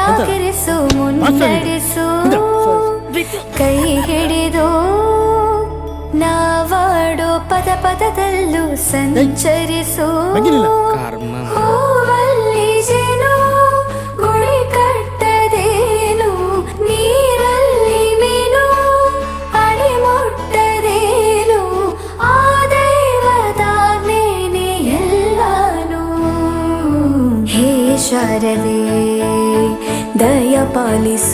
ನೆಲೆಯಾಗಿರಿಸು ಮುನ್ನಡೆಸು ಕೈ ಹಿಡಿದು ನಾವಾಡೋ ಪದ ಪದದಲ್ಲೂ ಸಂಚರಿಸು. ಹೂವಲ್ಲಿ ಜೇನು ಗುಡಿ ಕಟ್ಟದೇನು ನೀರಲ್ಲಿ ಮೀನು ಅಡಿ ಮುಟ್ಟದೇನು ಆ ದೈವದಾಜ್ಞೆನೇ ಎಲ್ಲಾನು. ಹೇ ಶಾರದೆ ದಯ ಪಾಲಿಸು